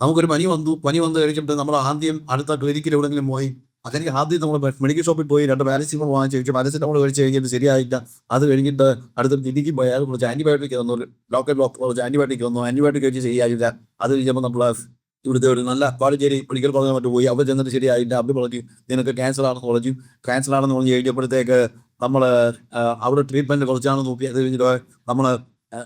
നമുക്കൊരു പനി വന്നു പനി വന്നു കഴിഞ്ഞിട്ട് നമ്മൾ ആദ്യം അടുത്ത ക്ലിനിക്കിൽ എവിടെയെങ്കിലും പോയി അല്ലെങ്കിൽ ആദ്യം നമ്മൾ മെഡിക്കൽ ഷോപ്പിൽ പോയി രണ്ട് പാരസിറ്റമോൾ വാങ്ങിച്ച് കഴിച്ചു. പാരസിറ്റമോൾ കഴിച്ച് കഴിഞ്ഞിട്ട് ശരിയായില്ല. അത് കഴിഞ്ഞിട്ട് അടുത്ത ക്ലിനിക്കിൽ പോയി. കുറച്ച് ആന്റിബയോട്ടിക് തന്നു. ലോക്കൽ ഡോക്ടർ കുറച്ച് ആന്റിബയോട്ടിക് തന്നു ആന്റിബയോട്ടിക് കഴിച്ച് ശരിയായില്ല. അത് കഴിഞ്ഞപ്പോൾ നമ്മൾ ഇവിടുത്തെ ഒരു നല്ല പാടിച്ചേരി മെഡിക്കൽ കോളേജ് മറ്റു പോയി. അവിടെ ചെന്നിട്ട് ശരിയായില്ല. അവർ പറഞ്ഞു നിനക്ക് ക്യാൻസർ ആണെന്ന് പറഞ്ഞു. ക്യാൻസർ ആണെന്ന് പറഞ്ഞു കഴിഞ്ഞപ്പോഴത്തേക്ക് നമ്മൾ അവിടെ ട്രീറ്റ്മെന്റ് കുറച്ചാണെന്ന് നോക്കി. അത് കഴിഞ്ഞിട്ട് നമ്മൾ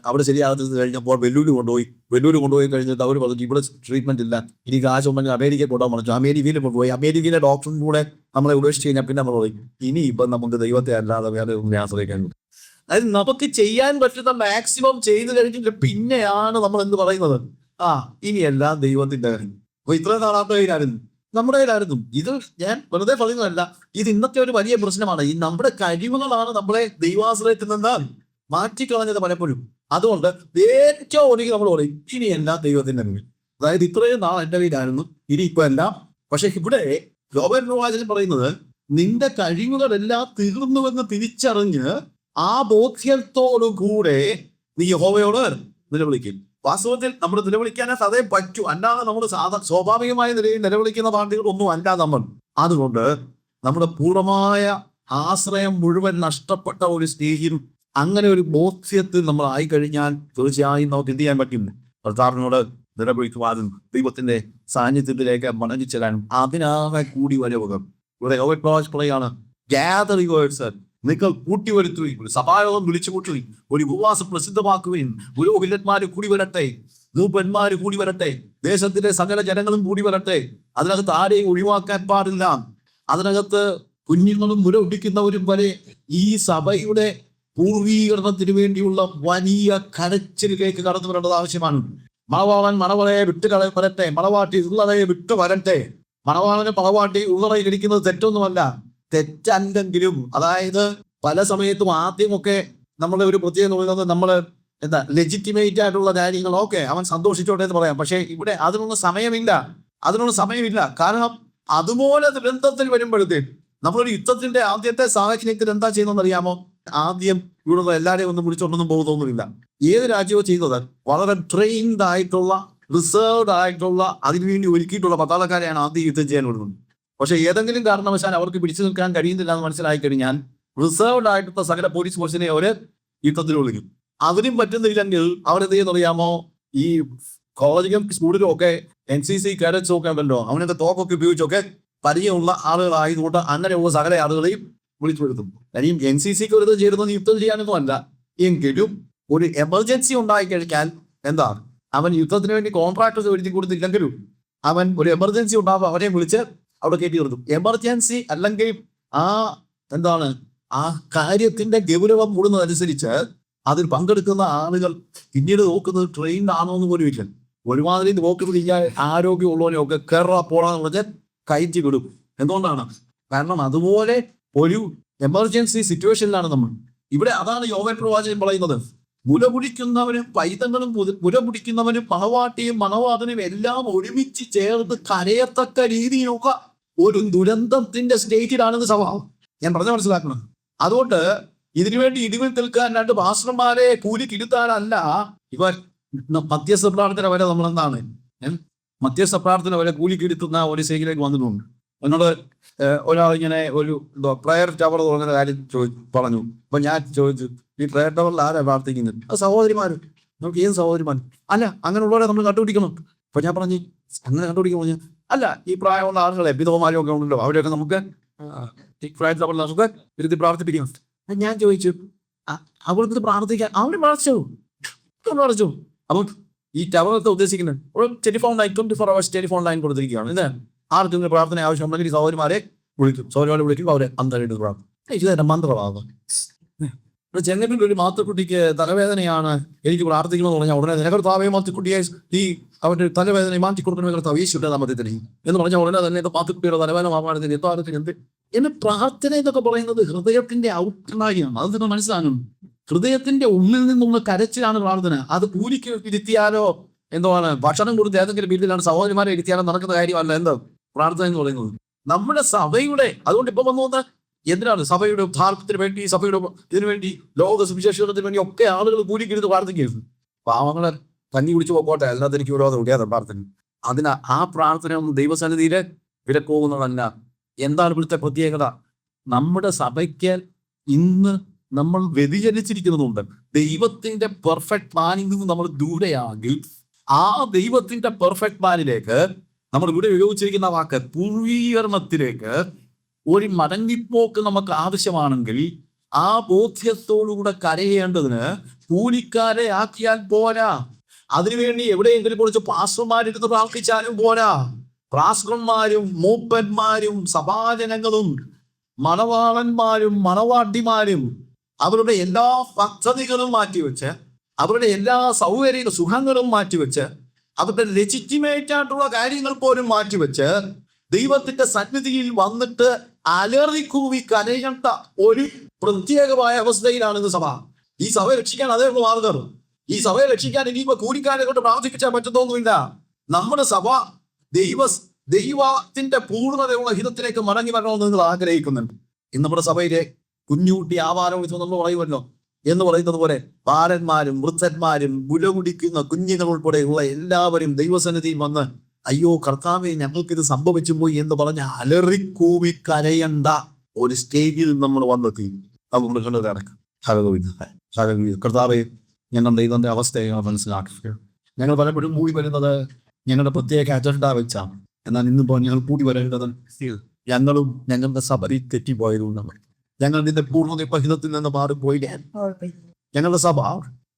അവിടെ ശരിയാകുന്നത് കഴിഞ്ഞപ്പോൾ വെല്ലൂര് കൊണ്ടുപോയി. വെല്ലൂര് കൊണ്ടുപോയി കഴിഞ്ഞിട്ട് അവർ പറഞ്ഞു ഇവിടെ ട്രീറ്റ്മെന്റ് ഇല്ല. ഇനി കാശ് ഉണ്ടെങ്കിൽ അമേരിക്കയിൽ കൊണ്ടുപോകാൻ പറഞ്ഞു. അമേരിക്കയിൽ കൊണ്ടുപോയി. അമേരിക്കയിലെ ഡോക്ടറും കൂടെ നമ്മളെ ഉപേക്ഷിച്ച് കഴിഞ്ഞാൽ പിന്നെ നമ്മൾ പറയും ഇനി ഇപ്പം നമുക്ക് ദൈവത്തെ അല്ലാതെ വേറെ ഒന്നും ആശ്രയിക്കാൻ അതായത് നമുക്ക് ചെയ്യാൻ പറ്റുന്ന മാക്സിമം ചെയ്തു കഴിഞ്ഞിട്ട് പിന്നെയാണ് നമ്മൾ എന്ത് പറയുന്നത്? ആ ഇനി എല്ലാം ദൈവത്തിന്റെ കാര്യം. അപ്പൊ ഇത്ര നാളാത്ത കയ്യിലായിരുന്നു? നമ്മുടെ കയ്യിലായിരുന്നു. ഇത് ഞാൻ വെറുതെ പറയുന്നതല്ല. ഇത് ഇന്നത്തെ ഒരു വലിയ പ്രശ്നമാണ്. ഈ നമ്മുടെ കഴിവുകളാണ് നമ്മളെ ദൈവാശ്രയത്തിൽ നിന്ന് മാറ്റിക്കളഞ്ഞത് പലപ്പോഴും. അതുകൊണ്ട് ഏറ്റവും ഒടുങ്ങി നമ്മൾ പറയും ഇനി എല്ലാം ദൈവത്തിന്റെ മുന്നിൽ അതായത് ഇത്രയും നാൾ എന്റെ കയ്യിലായിരുന്നു ഇനി ഇപ്പൊ എല്ലാം. പക്ഷെ ഇവിടെ ലോകൻ പ്രവാചകൻ പറയുന്നത് നിന്റെ കഴിവുകളെല്ലാം തീർന്നുവെന്ന് തിരിച്ചറിഞ്ഞ് ആ ബോധ്യത്തോടു കൂടെ നീ യഹോവയോട് നിലവിളിക്കും. വാസ്തവത്തിൽ നമ്മൾ നിലവിളിക്കാനേ സതേ പറ്റൂ. അല്ലാതെ നമ്മൾ സാധാ സ്വാഭാവികമായ നിലയിൽ നിലവിളിക്കുന്ന പാർട്ടികൾ ഒന്നും അല്ല നമ്മൾ. അതുകൊണ്ട് നമ്മുടെ പൂർണമായ ആശ്രയം മുഴുവൻ നഷ്ടപ്പെട്ട ഒരു സ്നേഹിയും അങ്ങനെ ഒരു ബോധ്യത്തിൽ നമ്മൾ ആയി കഴിഞ്ഞാൽ തീർച്ചയായും നമുക്ക് എന്ത് ചെയ്യാൻ പറ്റും? കർത്താവിനോട് നിലവിളിക്കുവാനും ദൈവത്തിന്റെ സാന്നിധ്യത്തിലേക്ക് മടങ്ങി ചെല്ലാനും അതിനാകെ കൂടി വരവുക ഇവിടെ യോഗ പറയാണ് ഗ്യാതറി വേർഡ്സ് നിങ്ങൾ കൂട്ടി വരുത്തുകയും സഭായോഗം വിളിച്ചു കൂട്ടുകയും ഒരു ഉപവാസം പ്രസിദ്ധമാക്കുകയും പുരോഹിതന്മാര് കൂടി വരട്ടെ ൂപ്പന്മാര് കൂടി വരട്ടെ ദേശത്തിലെ സകല ജനങ്ങളും കൂടി വരട്ടെ. അതിനകത്ത് ആരെയും ഒഴിവാക്കാൻ പാടില്ല. അതിനകത്ത് കുഞ്ഞുങ്ങളും മുര ഒടിക്കുന്നവരും വരെ ഈ സഭയുടെ പൂർവീകരണത്തിന് വേണ്ടിയുള്ള വലിയ കരച്ചിലേക്ക് കടന്നു വരേണ്ടത് ആവശ്യമാണ്. മണവാളൻ മണവളയെ വിട്ട് കള വരട്ടെ മണവാട്ടി ഉള്ളതയെ വിട്ടു വരട്ടെ. മണവാളന് മണവാട്ടി ഉള്ളറയിൽ ഇരിക്കുന്നത് തെറ്റൊന്നുമല്ല. തെറ്റല്ലെങ്കിലും അതായത് പല സമയത്തും ആദ്യമൊക്കെ നമ്മളെ ഒരു പ്രത്യേകത പറയുന്നത് നമ്മൾ എന്താ ലെജിറ്റിമേറ്റ് ആയിട്ടുള്ള കാര്യങ്ങൾ ഓക്കെ അവൻ സന്തോഷിച്ചോട്ടെ എന്ന് പറയാം. പക്ഷേ ഇവിടെ അതിനൊന്നും സമയമില്ല. അതിനുള്ള സമയമില്ല. കാരണം അതുപോലെ ദുരന്തത്തിൽ വരുമ്പോഴത്തേക്ക് നമ്മളൊരു യുദ്ധത്തിന്റെ ആദ്യത്തെ സാഹചര്യത്തിൽ എന്താ ചെയ്യുന്നതെന്ന് അറിയാമോ? ആദ്യം ഇവിടുള്ള എല്ലാവരെയും ഒന്നും വിളിച്ചോണ്ടൊന്നും പോകുന്നൊന്നുമില്ല. ഏത് രാജ്യവും ചെയ്യുന്നത് വളരെ ട്രെയിൻഡ് ആയിട്ടുള്ള റിസർവ്ഡ് ആയിട്ടുള്ള അതിനുവേണ്ടി ഒരുക്കിയിട്ടുള്ള പട്ടാളക്കാരെയാണ് ആദ്യം യുദ്ധം ചെയ്യാൻ വിടുന്നത്. പക്ഷെ ഏതെങ്കിലും കാരണവശാൽ അവർക്ക് പിടിച്ചു നിൽക്കാൻ കഴിയുന്നില്ല എന്ന് മനസ്സിലായി കഴിഞ്ഞാൽ റിസർവ്ഡ് ആയിട്ടുള്ള സകല പോലീസ് ഫോഴ്സിനെ അവർ യുദ്ധത്തിൽ വിളിക്കും അതിനും പറ്റുന്നില്ലെങ്കിൽ അവരെന്ത് ചെയ്യുന്നറിയാമോ ഈ കോളേജിലും സ്കൂളിലും ഒക്കെ എൻ സി സി കാഡറ്റ്സും ഒക്കെ ഉണ്ടല്ലോ. അവനൊക്കെ തോക്കൊക്കെ ഉപയോഗിച്ചൊക്കെ പരിചയമുള്ള ആളുകളായതുകൊണ്ട് അങ്ങനെയുള്ള സകല ആളുകളെയും വിളിച്ചു അല്ലെങ്കിൽ എൻ സി സിക്ക് ഒരു ചേരുന്നത് യുദ്ധം ചെയ്യാനൊന്നും അല്ല എങ്കിലും ഒരു എമർജൻസി ഉണ്ടായി കഴിഞ്ഞാൽ എന്താ? അവൻ യുദ്ധത്തിന് വേണ്ടി കോൺട്രാക്ടേഴ്സ് എഴുതി കൊടുത്തില്ലെങ്കിലും അവൻ ഒരു എമർജൻസി ഉണ്ടാകുമ്പോൾ അവരെ വിളിച്ച് അവിടെ കയറ്റി നിർത്തും. എമർജൻസി അല്ലെങ്കിൽ ആ എന്താണ്? ആ കാര്യത്തിന്റെ ഗൗരവം കൂടുന്നതനുസരിച്ച് അതിൽ പങ്കെടുക്കുന്ന ആളുകൾ പിന്നീട് നോക്കുന്നത് ട്രെയിൻ ആണോ എന്ന് പോലും ഇല്ല. ഒരുമാതിരി നോക്കി പിടിക്കാൻ ആരോഗ്യമുള്ളവനെയൊക്കെ കയറാ പോറാന്ന് പറഞ്ഞാൽ കയറ്റി വിടും. എന്തുകൊണ്ടാണ്? കാരണം അതുപോലെ ഒരു എമർജൻസി സിറ്റുവേഷനിലാണ് നമ്മൾ. ഇവിടെ അതാണ് യോഗ പ്രവാചകൻ പറയുന്നത്. മുല പിടിക്കുന്നവനും പൈതങ്ങളും മുല പിടിക്കുന്നവനും മണവാട്ടിയും മണവാതനും എല്ലാം ഒരുമിച്ച് ചേർത്ത് കരയത്തക്ക രീതിയിലൊക്കെ ഒരു ദുരന്തത്തിന്റെ സ്റ്റേറ്റിലാണെന്ന് സ്വഭാവം ഞാൻ പറഞ്ഞ മനസ്സിലാക്കണം. അതുകൊണ്ട് ഇതിനുവേണ്ടി ഇടിവിൽ നിൽക്കാൻ രണ്ട് മാസ്റ്റർമാരെ കൂലി കിരുത്താനല്ല ഇവർ മധ്യസ്ഥ പ്രാർത്ഥന വരെ നമ്മൾ എന്താണ്? മധ്യസ്ഥ പ്രാർത്ഥന വരെ കൂലി കിരുത്തുന്ന ഒരു സ്റ്റേജിലേക്ക് വന്നിട്ടുണ്ട്. എന്നോട് ഇങ്ങനെ ഒരു പ്രയർ ടവർ തുടങ്ങുന്ന കാര്യം ചോദിച്ചു പറഞ്ഞു. അപ്പൊ ഞാൻ ചോദിച്ചു ഈ പ്രയർ ടവറിൽ ആരാ പ്രാർത്ഥിക്കുന്നത്? അത് സഹോദരിമാര്. നമുക്ക് ഏത് സഹോദരിമാർ അല്ല അങ്ങനെയുള്ളവരെ നമ്മൾ കണ്ടുപിടിക്കണം. അപ്പൊ ഞാൻ പറഞ്ഞു അങ്ങനെ കണ്ടുപിടിക്കാൻ പറഞ്ഞു. അല്ല ഈ പ്രായമുള്ള ആളുകളെ പിതാവുമാരും ഒക്കെ ഉണ്ടല്ലോ അവരെയൊക്കെ നമുക്ക് ഫ്രൈഡ് ടവറിൽ നമുക്ക് ഇരുത്തി പ്രാർത്ഥിപ്പിക്കണം ഞാൻ ചോദിച്ചു "ആ, അവർക്ക് പ്രാർത്ഥിക്കാൻ അവർ പ്രാർത്ഥിച്ചു? പ്രാർത്ഥിച്ചു? അപ്പം ഈ ടവർ ഉദ്ദേശിക്കുന്നത്? ഒരു telephone line twenty four hours telephone line കൊടുത്തിരിക്കുകയാണ് ഇത് ആർക്കെങ്കിലും പ്രാർത്ഥന ആവശ്യമുണ്ടെങ്കിൽ ഈ സൗകര്യമാരെ വിളിക്കും. സൗകര്യമാരെ വിളിക്കും അവരെ അന്തരായിട്ട് പ്രാർത്ഥന ഇത് എന്റെ മന്ത്രവാദം ചെങ്ങന്നൂരിൽ ഒരു മാത്രക്കുട്ടിക്ക് തലവേദനയാണ് എനിക്ക് പ്രാർത്ഥിക്കണമെന്ന് പറഞ്ഞാൽ ഉടനെ നിനക്കർത്താവേ മാത്തക്കുട്ടിയെ ഈ അവന്റെ തലവേദന മാറ്റി കൊടുക്കണമേ കർത്താവ് യേശുവിന്റെ നാമത്തിൽ തന്നെ എന്ന് പറഞ്ഞാൽ ഉടനെ തന്നെ ഇത് മാത്തക്കുട്ടിയുടെ തലവേദന മാമാനത്തിന് എത്താറത്തിന് എന്ത് എന്നെ പ്രാർത്ഥന എന്നൊക്കെ പറയുന്നത് ഹൃദയത്തിന്റെ ഔട്ട്ലൈനാണ്. അത് നിങ്ങൾ മനസ്സിലാകും ഹൃദയത്തിന്റെ ഉള്ളിൽ നിന്നുള്ള കരച്ചിലാണ് പ്രാർത്ഥന. അത് കൂലിക്ക് ഇരുത്തിയാലോ? എന്താണ് ഭക്ഷണം കൊടുത്ത് ഏതെങ്കിലും വീട്ടിലാണ് സഹോദരിമാരെ ഇരുത്തിയാലോ? നടക്കുന്ന കാര്യമല്ല. എന്താ? പ്രാർത്ഥന എന്ന് പറയുന്നത്. നമ്മുടെ സഭയുടെ അതുകൊണ്ട് ഇപ്പൊ വന്നു വന്ന എന്തിനാണ് സഭയുടെ ഉദ്ധാരണത്തിന് വേണ്ടി സഭയുടെ ഇതിനു വേണ്ടി ലോക സുവിശേഷത്തിന് വേണ്ടി ഒക്കെ ആളുകൾ കൂലിക്കിരുന്ന് പ്രാർത്ഥിക്കരുത്. പാവങ്ങളെ കഞ്ഞി കുടിച്ചു പോകോട്ടെ അതിനകത്ത് എനിക്ക് വിരോധം ഇല്ലാതെ പ്രാർത്ഥന? അതിന് ആ പ്രാർത്ഥന ഒന്നും ദൈവസന്നിധിയിൽ വിലക്കോകുന്നതല്ല എന്താണ് ഇവിടുത്തെ പ്രത്യേകത? നമ്മുടെ സഭയ്ക്ക് ഇന്ന് നമ്മൾ വ്യതിചലിച്ചിരിക്കുന്നതുണ്ട് ദൈവത്തിന്റെ പെർഫെക്റ്റ് പ്ലാനിൽ നിന്ന് നമ്മൾ ദൂരെയാണെങ്കിൽ ആ ദൈവത്തിന്റെ പെർഫെക്റ്റ് പ്ലാനിലേക്ക് നമ്മൾ ഇവിടെ ഉപയോഗിച്ചിരിക്കുന്ന വാക്ക് പൂർവീകരണത്തിലേക്ക് ഒരു മടങ്ങിപ്പോക്ക് നമുക്ക് ആവശ്യമാണെങ്കിൽ ആ ബോധ്യത്തോടുകൂടെ കരയേണ്ടതിന് കൂലിക്കാരെ ആക്കിയാൽ പോരാ. അതിനുവേണ്ടി എവിടെയെങ്കിലും കുറച്ച് പാസ്റ്റർമാരിരുന്ന് പ്രാർത്ഥിച്ചാലും പോരാ. പ്രാസ്കന്മാരും മൂപ്പന്മാരും സഭാജനങ്ങളും മണവാളന്മാരും മണവാട്ടിമാരും അവരുടെ എല്ലാ പദ്ധതികളും മാറ്റിവെച്ച് അവരുടെ എല്ലാ സൗകര്യ സുഖങ്ങളും മാറ്റിവെച്ച് അവരുടെ ലെജിറ്റിമേറ്റ് ആയിട്ടുള്ള കാര്യങ്ങൾ പോലും മാറ്റിവെച്ച് ദൈവത്തിന്റെ സന്നിധിയിൽ വന്നിട്ട് അലറിക്കൂവി കരയേണ്ട ഒരു പ്രത്യേകമായ അവസ്ഥയിലാണ് ഇന്ന് സഭ. ഈ സഭയെ രക്ഷിക്കാൻ അതേ ഉള്ളൂ മാർഗം ഈ സഭയെ രക്ഷിക്കാൻ ഇനിയിപ്പോ കൂടിക്കാരെ കൊണ്ട് പ്രാർത്ഥിപ്പിച്ചാൽ പറ്റത്തൊന്നുമില്ല നമ്മുടെ സഭ ദൈവ ദൈവത്തിന്റെ പൂർണതയുള്ള ഹിതത്തിലേക്ക് മടങ്ങി വരണമെന്ന് നിങ്ങൾ ആഗ്രഹിക്കുന്നുണ്ട്. ഇന്ന് നമ്മുടെ സഭയിലെ കുഞ്ഞുകുട്ടി ആവാരം ഇത് നമ്മൾ പറയുമല്ലോ എന്ന് പറയുന്നത് പോലെ ബാലന്മാരും വൃദ്ധന്മാരും മുല കുടിക്കുന്ന കുഞ്ഞുങ്ങൾ ഉൾപ്പെടെയുള്ള എല്ലാവരും ദൈവസന്നിധിയിൽ വന്ന് അയ്യോ കർത്താവെ ഞങ്ങൾക്കിത് സംഭവിച്ചു പോയി എന്ന് പറഞ്ഞ് അലറിക്കൂവി കരയണ്ട. ഒരു സ്റ്റേജിൽ നമ്മൾ വന്നെത്തി. കണ്ടതാണ് കർത്താവെ ഞങ്ങളുടെ ഇതിന്റെ അവസ്ഥയെ ഞങ്ങൾ മനസ്സിലാക്കുക ഞങ്ങൾ പലപ്പോഴും കൂടി വരുന്നത് ഞങ്ങളുടെ പ്രത്യേക അജണ്ട വെച്ചാണ്. എന്നാൽ ഇന്നിപ്പോൾ ഞങ്ങൾ കൂടി വരേണ്ടത് ഞങ്ങളും ഞങ്ങളുടെ സഭയിൽ തെറ്റിപ്പോയതുകൊണ്ടാണ്. ഞങ്ങൾ നിന്റെ പൂർണ നിന്ന് മാറിപ്പോയി. ഞങ്ങളുടെ സഭ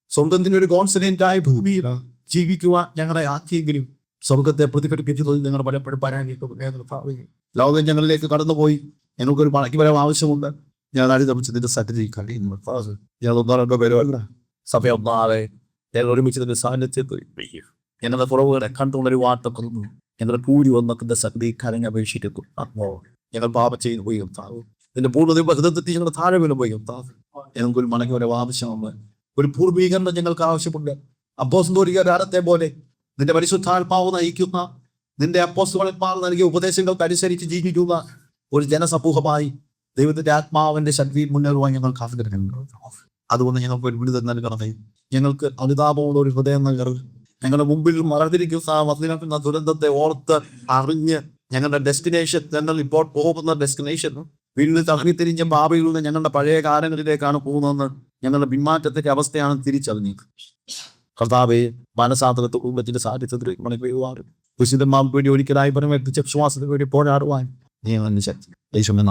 സ്വന്തത്തിന് ഒരു കോൺസിഡന്റ് ആയ ഭൂമിയിലാണ് ജീവിക്കുവാൻ ഞങ്ങളെ ആക്കിയെങ്കിലും സ്വർഗത്തെ പ്രതിഫലിപ്പിച്ചതിൽ ഞങ്ങൾ പലപ്പോഴും പരാജയപ്പെടുന്നു ലോകം ഞങ്ങളിലേക്ക് കടന്നുപോയി. ഞങ്ങൾക്കൊരു മടക്കി വരാൻ ആവശ്യമുണ്ട്. ഞാൻ അനുദമിച്ച് നിന്റെ സന്നിധി കഴിയുന്നു. ഞാൻ ഒന്നാറോ അല്ല. സഭ ഒന്നാറെ ഞങ്ങൾ ഒരുമിച്ച് നിന്റെ സാന്നിധ്യത്തിൽ ഞങ്ങളുടെ കുറവുകളെ കണ്ടുള്ളൊരു വാർത്ത കൊന്നു. ഞങ്ങളുടെ കൂലി വന്നതിന്റെ സന്നിധി കരഞ്ഞപേക്ഷിക്കുന്നു. ഞങ്ങൾ പാപം ചെയ്തു പോയി. താവും നിന്റെ പൂർണ ബന്ധത്തെത്തി ഞങ്ങൾ താഴെ വീണ് പോയി. താവും ഞങ്ങൾക്കൊരു മടങ്ങി ഒരു ആവശ്യമാണ് ഒരു പൂർവീകരണം ഞങ്ങൾക്ക് ആവശ്യമുണ്ട്. അപ്പോസ്തോലികാരത്തെ പോലെ നിന്റെ പരിശുദ്ധാത്മാവ് നയിക്കുന്ന നിന്റെ അപ്പോസ്തോലന്മാർ നൽകിയ ഉപദേശങ്ങൾക്ക് അനുസരിച്ച് ജീവിക്കുന്ന ഒരു ജനസമൂഹമായി ദൈവത്തിന്റെ ആത്മാവിന്റെ ശക്തിയിൽ മുന്നേറുവാൻ ഞങ്ങൾ കാത്തിരിക്കുന്നു അതുകൊണ്ട് ഞങ്ങൾക്ക് ഒരു വിടുതൽ നൽകണമേ. ഞങ്ങൾക്ക് അനുതാപമുള്ള ഒരു ഹൃദയം നൽകരുത്. ഞങ്ങളുടെ മുമ്പിൽ മറന്നിരിക്കുന്ന ആ വന്നിരിക്കുന്ന ദുരന്തത്തെ ഓർത്ത് അറിഞ്ഞ് ഞങ്ങളുടെ ഡെസ്റ്റിനേഷൻ ഞങ്ങൾ ഇപ്പോൾ പോകുന്ന ഡെസ്റ്റിനേഷൻ വീണ്ടും തിരിഞ്ഞ ബാബയിൽ നിന്ന് ഞങ്ങളുടെ പഴയ കാലങ്ങളിലേക്കാണ് പോകുന്നതെന്ന് ഞങ്ങളുടെ പിന്മാറ്റത്തിന്റെ അവസ്ഥയാണ് തിരിച്ചറിഞ്ഞത്. കർത്താവെ മനസാന്തരത്തെ കുടുംബത്തിന്റെ സാന്നിധ്യത്തിലേക്ക് മണി പെയ്യുവാനും വിശുദ്ധമാർക്ക് വേണ്ടി ഒരിക്കലായി പരമേൽപ്പിച്ച വിശ്വാസത്തിന് വേണ്ടി പോരാടുവാൻ നീ ശക്തി യേശുവിന്റെ